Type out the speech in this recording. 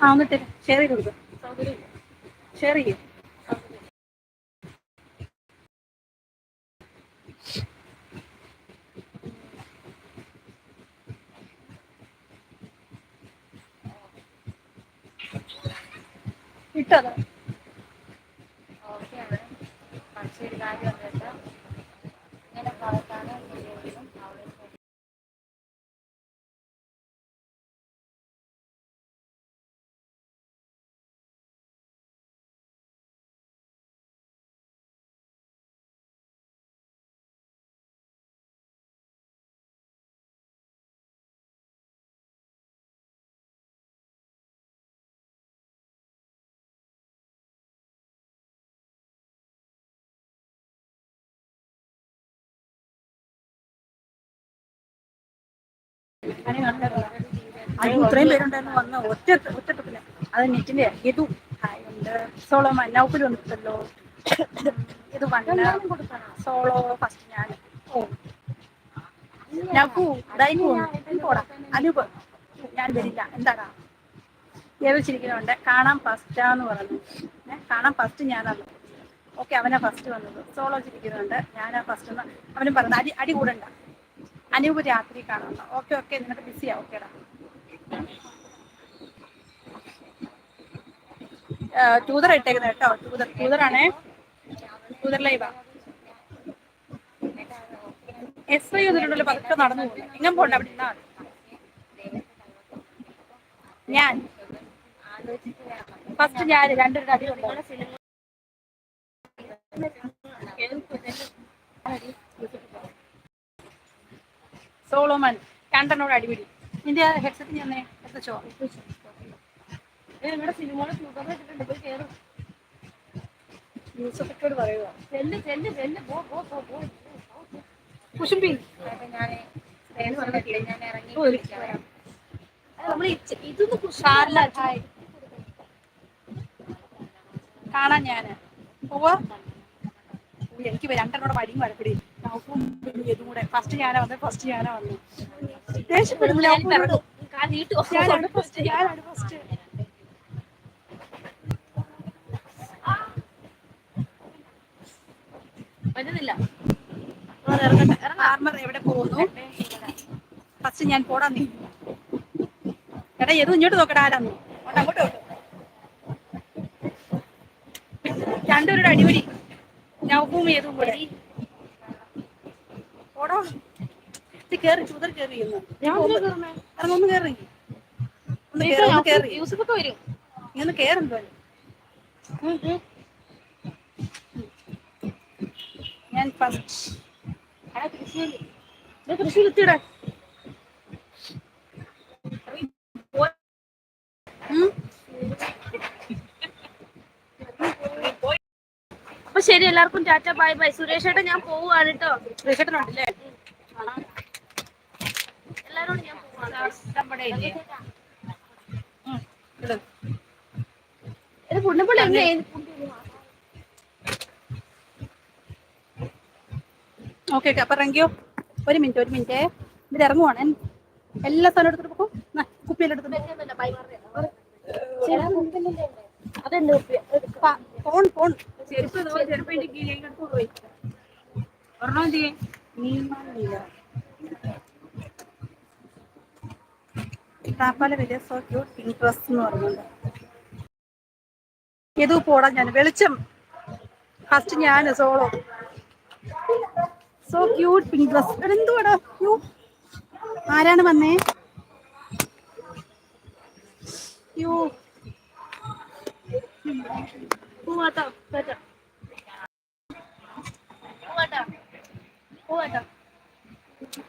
ആ എന്നിട്ട് ഷെയർ ചെയ്ത് കൊടുക്കും ഷെയർ ചെയ്യും ഇട്ടത് ഓക്കെയാണ് പക്ഷേ ഒരു കാര്യം എന്താ അയ്യോ ഇത്രയും പേരുണ്ടായിരുന്നു വന്ന ഒറ്റ ഒറ്റപ്പില്ല അത് നെറ്റിന്റെ ഇതു സോളോ നൗപ്പിൽ വന്നിട്ടല്ലോ ഇത് വന്ന സോളോ ഫസ്റ്റ് ഞാൻ. ഓ. നൗക്കു ദൈവു പോടാ. അനൂപ് ഞാൻ വരില്ല. എന്താടാ? ഏവിച്ചിരിക്കുന്നുണ്ട് കാണാൻ ഫസ്റ്റാന്ന് പറഞ്ഞു. കാണാൻ ഫസ്റ്റ് ഞാനാണ് ഓക്കെ അവനാ ഫസ്റ്റ് വന്നത്. സോളോ ചിരിക്കുന്നുണ്ട്. ഞാനാ ഫസ്റ്റ് അവനും പറഞ്ഞു. അടി അടി കൂടണ്ട. അനൂപ് രാത്രി കാണാം ഓക്കെ ഓക്കെ നിനക്ക് ബിസിയാ ഓക്കേടാ. ടൂതർ ഇട്ടേക്കുന്നത് കേട്ടോ. ടൂതർ ടൂതറാണേ ടൂതർ ലൈവാ എസ് ഐ വന്നിട്ടുണ്ടല്ലോ പതുക്കെ നടന്നു പോകുന്നു. ഇങ്ങനെ പോണ്ട അവിടെ ഇരുന്നാ. ഞാൻ. ഫസ്റ്റ് ഞാൻ രണ്ടൊരു അടി കൊണ്ടുപോകും സോളോമൻ രണ്ടെണ്ണോട് അടിപിടി. നിന്റെ ഹെഡ്സെറ്റ് ഞാൻ എത്തിച്ചോ നിങ്ങളുടെ സിനിമയുടെ യൂസഫോട് പറയുക കുശുമ്പി ഞാൻ ഞാൻ ഇറങ്ങി വിളിക്കാം. ഇതൊന്ന് ഹായ്. കാണാൻ ഞാൻ. പോവാ. എനിക്ക് രണ്ടെണ്ണോട് വഴിയും വരപ്പിടി ഇതും കൂടെ ഫസ്റ്റ് ഞാനാ വന്നത് ഫസ്റ്റ് ഞാനാ വന്നു. ദേഷ്യപ്പെടുന്നു നൗഫിനോട്. ഞാനാണ് ഫസ്റ്റ് ഞാനാണ് ഫസ്റ്റ് ആർമർ എവിടെ പോകുന്നു? ഫസ്റ്റ് ഞാൻ പോടാ നീ. എടാ ഏതും ഇങ്ങോട്ട് നോക്കടാ അങ്ങോട്ട് നോക്ക്. രണ്ടുപേരുടെ അടിപൊളി നൗഫും ഏതും കൂടെ. ഓടോ. കേറി ചുതർ കേറി ഒന്ന് കേറി. ഒന്ന് കേറി. യൂസഫൊക്കെ വരും. നീ ഒന്ന് കേറുമ്പോ ഞാൻ ഫസ്റ്റ്. തൃശ്ശൂർ എത്തിയുടെ. അപ്പൊ ശരി എല്ലാവർക്കും ടാറ്റ ബൈ ബൈ. സുരേഷ് ഏട്ടൻ ഞാൻ പോവുകയാണ് കേട്ടോ ഋഷേട്ടനുണ്ടല്ലേ എല്ലാരോടും ഞാൻ പോവാണ് പുണ്ണപ്പള്ളി എന്നെ ഓക്കെ ഓക്കെ. അപ്പൊ ഇറങ്ങിയോ ഒരു മിനിറ്റ് ഒരു മിനിറ്റ്. ഇവിടെ ഇറങ്ങുവാണ്. എല്ലാ സ്ഥലം എടുത്തിട്ട് പോകും കുപ്പിയിലെടുത്തിട്ട് ഫോൺ ഫോൺ. ഒരെണ്ണം എന്ത്. താപ്പാല വലിയ സോ ക്യൂട്ട് പിങ്ക് ഡ്രസ് എന്ന് പറഞ്ഞുണ്ട് ഇത് പോടാ ഞാൻ വെളിച്ചം. ഫസ്റ്റ് ഞാൻ solo so cute pink dress എന്തുവാടാ? ക്യൂ ആരാണ് വന്നേ? യോ. പോവാട്ടോ ടാറ്റ